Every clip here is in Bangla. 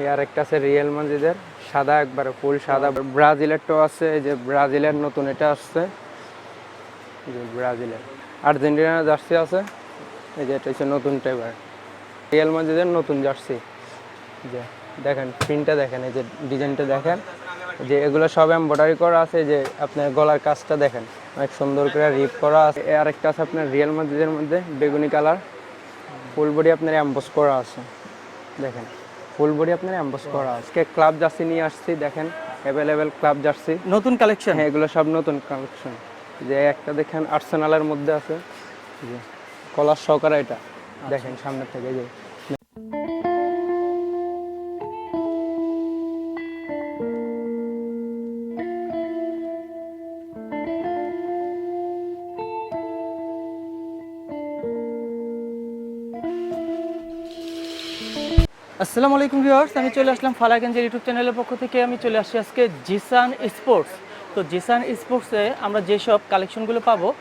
আর একটা আছে রিয়েল মাজিদের সাদা একবারে ফুল সাদা। ব্রাজিলের ব্রাজিলেরটাও আছে, এই যে ব্রাজিলের নতুন এটা আসছে। যে ব্রাজিলের। আর্জেন্টিনার জার্সি আছে, এই যে এটা হচ্ছে নতুন টাইপের রিয়েল মাজিদের নতুন জার্সি। যে দেখেন প্রিন্টটা দেখেন, এই যে ডিজাইনটা দেখেন। যে এগুলো সব এমব্রয়ডারি করা আছে যে আপনার গলার কাজটা দেখেন। অনেক সুন্দর করে রিপ করা আছে। আর একটা আছে আপনার রিয়েল মাজিদের মধ্যে, বেগুনি কালার। ফুল বডি আপনার অ্যাম্বস করা আছে। দেখেন। ফুল বডি আপনার অ্যাম্বস করা। আজকে ক্লাব জার্সি নিয়ে আসছি দেখেন অ্যাভেলেবেল ক্লাব জার্সি। নতুন কালেকশন হ্যাঁ এগুলো সব নতুন কালেকশন যে একটা দেখেন আর্সেনালের মধ্যে আছে। কলার সহকারে এটা। দেখেন সামনে থেকে যে। আসসালামু আলাইকুম ভিউয়ার্স আমি চলে আসলাম ফালাগঞ্জের ইউটিউব চ্যানেলের পক্ষ থেকে। আমি চলে আসছি আজকে জিসান স্পোর্টস। তো জিসান স্পোর্টসে আমরা যেসব কালেকশনগুলো পাবো।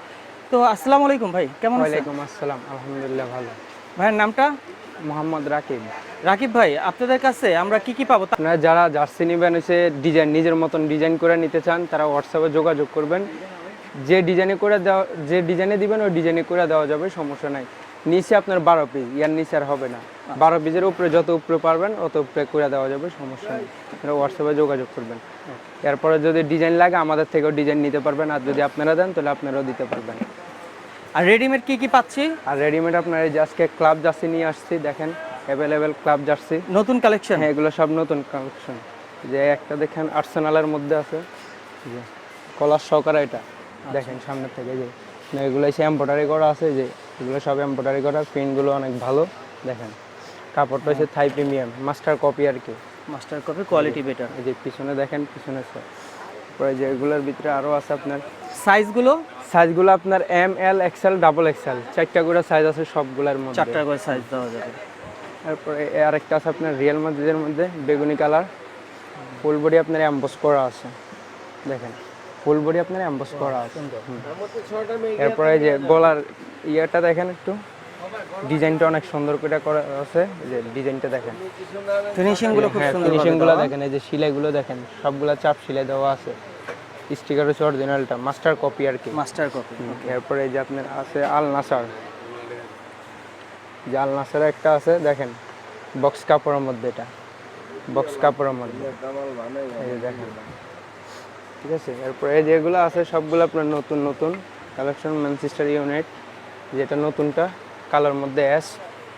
তো আসসালামু আলাইকুম ভাই কেমন আছেন? ওয়ালাইকুম আসসালাম আলহামদুলিল্লাহ ভালো। ভাইয়ের নামটা? মোহাম্মদ রাকিব। রাকিব ভাই আপনাদের কাছে আমরা কি কি পাবো? তা- আপনারা যারা জার্সি নেবেন এসে ডিজাইন নিজের মতন ডিজাইন করে নিতে চান তারা হোয়াটসঅ্যাপে যোগাযোগ করবেন। যে ডিজাইনে করে দেওয়া যে ডিজাইনে দিবেন ওই ডিজাইনে করে দেওয়া যাবে সমস্যা নাই। নিচে আপনার বারো পিস ইয়ার নিচে আর হবে না। বারো পিসের উপরে যত উপরে পারবেন অত উপরে করে দেওয়া যাবে সমস্যা নেই। হোয়াটসঅ্যাপে যোগাযোগ করবেন। এরপরে যদি ডিজাইন লাগে আমাদের থেকেও ডিজাইন নিতে পারবেন আর যদি আপনারা দেন তাহলে আপনারাও দিতে পারবেন। আর রেডিমেড কি কি পাচ্ছি? আর রেডিমেড আপনার এই যে আজকে ক্লাব জার্সি নিয়ে আসছি দেখেন অ্যাভেলেবেল ক্লাব জার্সি নতুন কালেকশন হ্যাঁ এগুলো সব নতুন কালেকশন যে একটা দেখেন আর্সেনালের মধ্যে আছে। যে কলার সহকারে এটা। দেখেন সামনে থেকে যে এগুলো এসে এম্ব্রয়ডারি করা আছে যে এগুলো সব এম্ব্রয়ডারি করা প্রিন্টগুলো অনেক ভালো। দেখেন। কাপড়টা হচ্ছে থাই প্রিমিয়াম মাস্টার কপি আর কি। মাস্টার কপি কোয়ালিটি বেটার এই যে পিছনে দেখেন পিছনে সব। তারপরে যে এগুলোর ভিতরে আরও আছে আপনার। সাইজগুলো সাইজগুলো আপনার M L XL double XL চারটা করে সাইজ আছে সবগুলোর মধ্যে। চারটা করে সাইজ দেওয়া যাবে। তারপরে আরেকটা আছে আপনার রিয়েল মাদ্রিদের মধ্যে বেগুনি কালার ফুল বডি আপনার অ্যাম্বস করা আছে। দেখেন ফুল বডি আপনার অ্যাম্বস করা আছে। এরপরে যে গলার ইয়েটা দেখেন একটু। ডিজাইনটা অনেক সুন্দর করে করা আছে এই যে ডিজাইনটা দেখেন। ফিনিশিংগুলো খুব হ্যাঁ সুন্দর ফিনিশিংগুলো দেখেন এই যে সেলাইগুলো দেখেন সবগুলা চাপ সেলাই দেওয়া আছে। স্টিকার হচ্ছে অরিজিনালটা মাস্টার কপি আর কি। মাস্টার কপি এরপরে এই যে আপনার আছে আল নাসার যে আল নাসার একটা আছে দেখেন বক্স কাপড়ের মধ্যে এটা। বক্স কাপড়ের মধ্যে। এই যে দেখেন। ঠিক আছে? এরপরে এই যেগুলো আছে সবগুলো আপনার নতুন নতুন। কালেকশন ম্যানচেস্টার ইউনাইট যেটা নতুনটা কালার মধ্যে অ্যাশ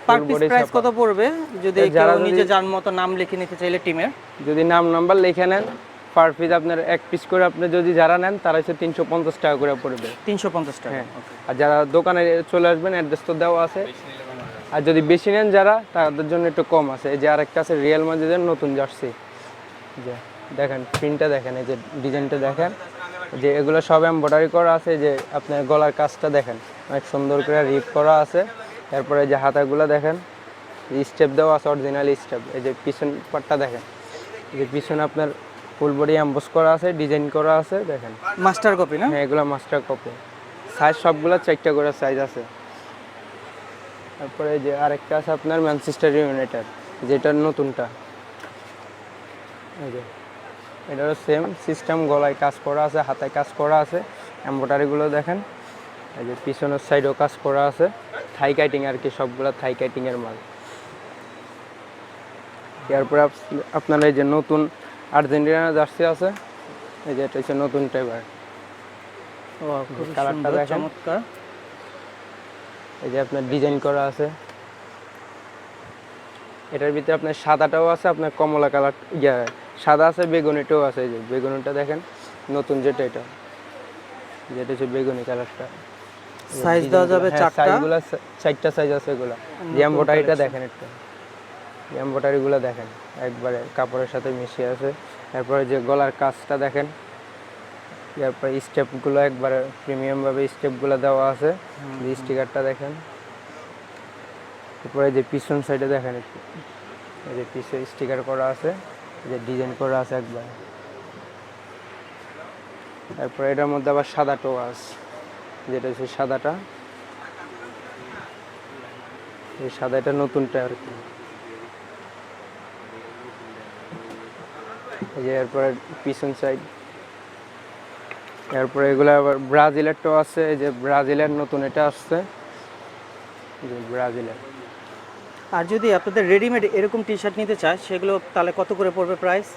পার পিস প্রাইস কত পড়বে? যদি কেউ যার মতো নাম লিখে নিতে চাইলে টিমের যদি নাম নাম্বার লিখে নেন পার পিস আপনার এক পিস করে আপনি যদি যারা নেন তারা হচ্ছে তিনশো পঞ্চাশ টাকা করে পড়বে। তিনশো পঞ্চাশ টাকা হ্যাঁ। আর যারা দোকানে চলে আসবেন অ্যাড্রেস তো দেওয়া আছে। আর যদি বেশি নেন যারা তাদের জন্য একটু কম আছে। এই যে আরেকটা আছে রিয়েল মাজিদের নতুন জার্সি যে দেখেন প্রিন্টটা দেখেন এই যে ডিজাইনটা দেখেন। যে এগুলো সব এমব্রয়ডারি করা আছে যে আপনার গলার কাজটা দেখেন। অনেক সুন্দর করে রিপ করা আছে। এরপরে যে হাতাগুলো দেখেন স্টেপ দেওয়া আছে অরিজিনাল স্টেপ এই যে পিছন পাটটা দেখেন যে পিছনে আপনার ফুল বডি অ্যাম্বস করা আছে ডিজাইন করা আছে দেখেন। মাস্টার কপি না? হ্যাঁ এগুলো মাস্টার কপি সাইজ সবগুলো চারটা করে সাইজ আছে। তারপরে যে আরেকটা আছে আপনার ম্যানচেস্টার ইউনাইটেড যেটা নতুনটা। এই যে এটারও সেম সিস্টেম গলায় কাজ করা আছে হাতায় কাজ করা আছে। এম্ব্রয়ডারিগুলো দেখেন। এই যে পিছনের সাইডেও কাজ করা আছে। থাই কাইটিং আর কি সবগুলো থাই কাইটিংয়ের মাল। এরপরে আপ- আপনার এই যে নতুন আর্জেন্টিনা জার্সি আছে এই যে এটা হচ্ছে নতুন টাইপের কালারটা দেখেন। চমৎকার। এই যে আপনার ডিজাইন করা আছে। এটার ভিতরে আপনার সাদাটাও আছে আপনার কমলা কালার ইয়া সাদা আছে বেগুনিটাও আছে। এই যে বেগুনিটা দেখেন নতুন যেটা এটা। যেটা হচ্ছে বেগুনি কালারটা সাইজ দেওয়া যাবে চারটা। সাইজগুলো চারটা সাইজ আছে এগুলো। যে এম্বোটারিটা দেখেন একটু। এম্বোটারিগুলো দেখেন একবারে কাপড়ের সাথে মিশিয়ে আছে। তারপরে যে গলার কাজটা দেখেন তারপরে স্টেপগুলো একবারে প্রিমিয়াম ভাবে স্টেপগুলো দেওয়া আছে। স্টিকারটা দেখেন। তারপরে যে পিছন সাইডে দেখেন একটু। এই যে পিছে স্টিকার করা আছে এই যে ডিজাইন করা আছে একবার। তারপরে এটার মধ্যে আবার সাদা টো আছে যেটা হচ্ছে সাদাটা। এই সাদাটা নতুনটা আর কি। এই যে এরপরে পিছন সাইড এরপরে এগুলো আবার ব্রাজিলেরটাও আছে এই যে ব্রাজিলের নতুন এটা আসছে। যে ব্রাজিলের। আর যদি আপনাদের রেডিমেড এরকম টি শার্ট নিতে চায় সেগুলো তাহলে কত করে পড়বে প্রাইস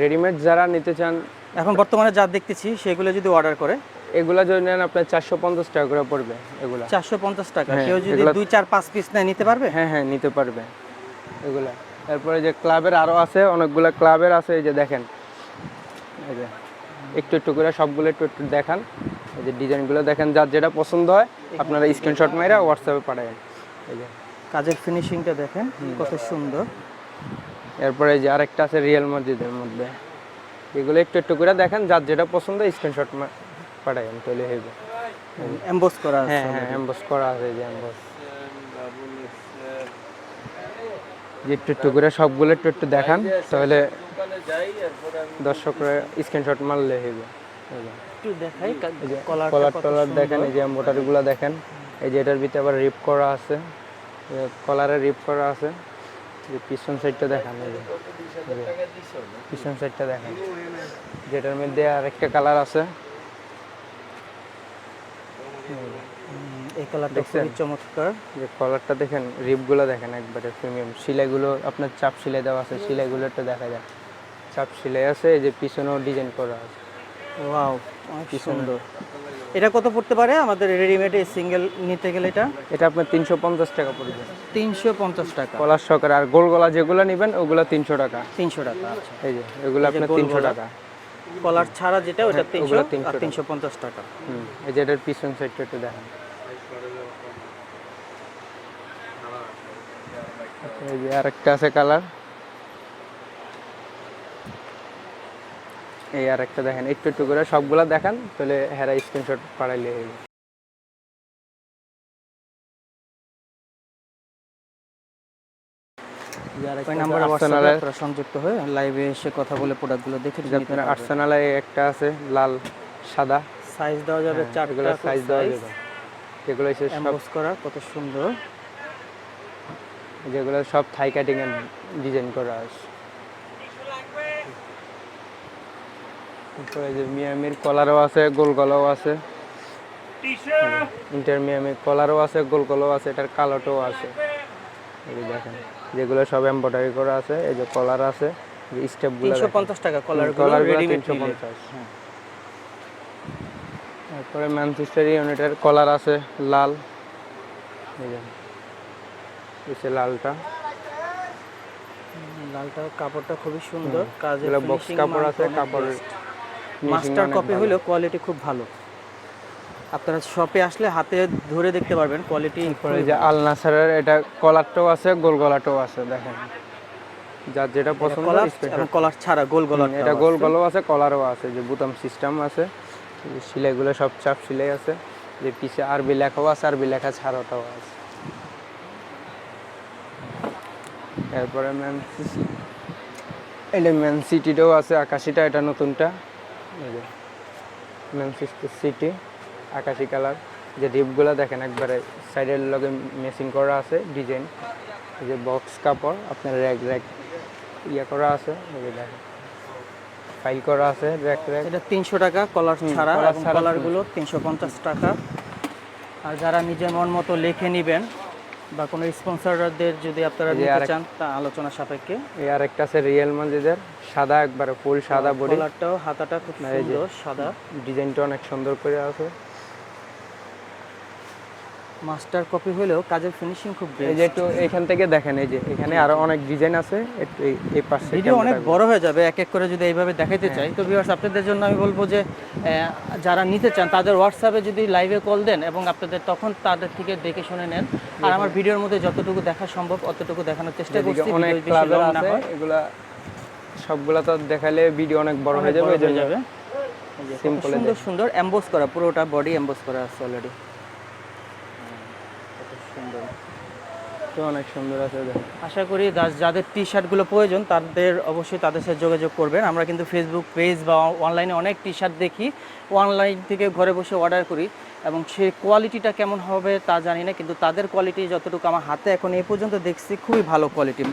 রেডিমেড যারা নিতে চান এখন বর্তমানে যা দেখতেছি সেগুলো যদি অর্ডার করে এগুলা যদি নেন আপনার চারশো পঞ্চাশ টাকা করে পড়বে এগুলা। চারশো পঞ্চাশ টাকা। হ্যাঁ, কেউ যদি দুই চার পাঁচ পিস নেয় নিতে পারবে? হ্যাঁ হ্যাঁ নিতে পারবে এগুলা। তারপরে যে ক্লাবের আরও আছে অনেকগুলো ক্লাবের আছে এই যে দেখেন। এই যে একটু একটু করে সবগুলো একটু একটু দেখান। এই যে ডিজাইনগুলো দেখেন যার যেটা পছন্দ হয় আপনারা স্ক্রিনশট মেরে হোয়াটসঅ্যাপে পাঠাবেন এই যে। কাজের ফিনিশিংটা দেখেন কত সুন্দর। এরপরে এই যে আরেকটা আছে রিয়েল মসজিদের মধ্যে। এগুলো একটু একটু করে দেখেন যার যেটা পছন্দ স্ক্রিনশট পাঠাবেন তাহলে হইবে এমবোস করা আছে হ্যাঁ হ্যাঁ এমবস করা আছে এই যে এমবস যে একটু একটু করে সবগুলো একটু একটু দেখান তাহলে দর্শকরা স্ক্রিনশট মারলে হইবে। একটু দেখাই কলার কলার টলার দেখেন এই যে এম্বোটারিগুলো দেখেন। এই যে এটার ভিতরে আবার রিপ করা আছে। কলারে রিপ করা আছে। যে পিছন সাইডটা দেখান এই যে। পিছন সাইডটা দেখেন। যেটার মধ্যে আরেকটা কালার আছে। এই কালারটা খুবই চমৎকার। যে কলারটা দেখেন রিপগুলো দেখেন একবারে প্রিমিয়াম সেলাইগুলো আপনার চাপ সেলাই দেওয়া আছে সেলাইগুলো একটু দেখা যায়। চাপ সেলাই আছে এই যে পিছনেও ডিজাইন করা আছে। ওয়াও অনেক সুন্দর। এটা কত পড়তে পারে? আমাদের রেডিমেডে সিঙ্গেল নিতে গেলে এটা? এটা আপনার তিনশো পঞ্চাশ টাকা পড়বে। তিনশো পঞ্চাশ টাকা। কলার সহকারে আর গোল গলা যেগুলো নেবেন ওগুলো তিনশো টাকা। তিনশো টাকা আচ্ছা। এই যে এগুলো আপনার তিনশো টাকা। কলার ছাড়া যেটা ওটা হ্যাঁ, তিনশো ওগুলো আর 300 টাকা। তিনশো পঞ্চাশ টাকা। হুম এই যে এটার পিছন সাইডটা একটু দেখেন। এই যে আরেকটা আছে কালার। এই আরেকটা দেখেন একটু একটু করে সবগুলা দেখান তাহলে হেরা স্ক্রিনশট পাঠাইলে যাবে। এই যে আরেকটা ওই আছে নাম্বারে আর্সেনালের- হোয়াটসঅ্যাপে আপনারা সংযুক্ত হয়ে লাইভে এসে কথা বলে প্রোডাক্টগুলো দেখে আপনার আর্সেনালে একটা আছে লাল সাদা। সাইজ দেওয়া যাবে হ্যাঁ, চারটা সাইজ দেওয়া যাবে। এগুলো করা কত সুন্দর। যেগুলো সব থাই কাটিং এর ডিজাইন করা আছে। তারপরে যে মিয়ামির কলারও আছে গোল গলাও আছে। ইন্টার মিয়ামির কলারও আছে গোল গলাও আছে এটার কালোটাও আছে। এই দেখেন যেগুলো সব এমব্রয়ডারি করা আছে এই যে কলার আছে যে স্টেপগুলো তিনশো পঞ্চাশ টাকা কলার কলার রেডিমেড তিনশো পঞ্চাশ। তারপরে ম্যানচেস্টার ইউনাইটেড কলার আছে লাল। এই যে লালটা। লালটা কাপড়টা খুবই সুন্দর। কাজের বক্স কাপড় আছে কাপড়ের মাস্টার কপি হলেও কোয়ালিটি খুব ভালো। আপনারা শপে আসলে হাতে ধরে দেখতে পারবেন কোয়ালিটি যে আল নাসারের এটা কলারটাও আছে গোল গলাটাও আছে দেখেন। যার যেটা পছন্দ কলার ছাড়া গোল গলার এটা গোল গলাও আছে কলারও আছে যে বুতাম সিস্টেম আছে। সেলাইগুলো সব চাপ সেলাই আছে। যে পিছে আরবি লেখাও আছে আরবি লেখা ছাড়াটাও আছে। এরপরে ম্যান এটা ম্যান সিটিটাও আছে আকাশিটা এটা নতুনটা। এই যে ম্যান সিটি আকাশি কালার যে রিপগুলো দেখেন একবারে সাইডের লগে মেসিং করা আছে ডিজাইন এই যে বক্স কাপড় আপনার র্যাক র্যাক ইয়ে করা আছে দেখেন। ফাইল করা আছে র্যাক র্যাক এটা তিনশো টাকা কলার ছাড়া কলারগুলো তিনশো পঞ্চাশ টাকা। আর যারা নিজের মন মতো লিখে নেবেন বা কোনো স্পন্সরদের যদি আপনারা নিতে চান তা আলোচনা সাপেক্ষে। এই আরেকটা আছে রিয়েল মানজিদের সাদা একবারে ফুল সাদা বডি। কালারটাও হাতাটা খুব সুন্দর সাদা। ডিজাইনটা অনেক সুন্দর করে আছে। মাস্টার কপি হলেও কাজের ফিনিশিং খুব এই যে একটু এখান থেকে দেখেন এই যে এখানে আরও অনেক ডিজাইন আছে একটু এই- এই পাশে ভিডিও অনেক। বড় হয়ে যাবে এক এক করে যদি এইভাবে দেখাইতে হ্যাঁ। চাই। তো ভিউয়ার্স আপনাদের জন্য আমি বলব যে যারা নিতে চান তাদের হোয়াটসঅ্যাপে যদি লাইভে কল দেন এবং আপনাদের তখন তাদের থেকে দেখে শুনে নেন। আর আমার ভিডিওর মধ্যে যতটুকু দেখা সম্ভব অতটুকু দেখানোর চেষ্টা করছি। অনেক ক্লাবের আছে এগুলা সবগুলা তো দেখালে ভিডিও অনেক বড় হয়ে যাবে হয়ে যাবে। সুন্দর। সুন্দর এমবোস করা পুরোটা বডি এমবোস করা আছে অলরেডি তো অনেক সুন্দর আছে আশা করি যাদের টি শার্টগুলো প্রয়োজন, তাদের অবশ্যই তাদের সাথে যোগাযোগ করবেন। আমরা কিন্তু ফেসবুক পেজ বা অনলাইনে অনেক টি শার্ট দেখি। অনলাইন থেকে ঘরে বসে অর্ডার করি এবং সে কোয়ালিটিটা কেমন হবে তা জানি না, কিন্তু তাদের কোয়ালিটি যতটুকু আমার হাতে এখন এই পর্যন্ত দেখছি, খুবই ভালো কোয়ালিটি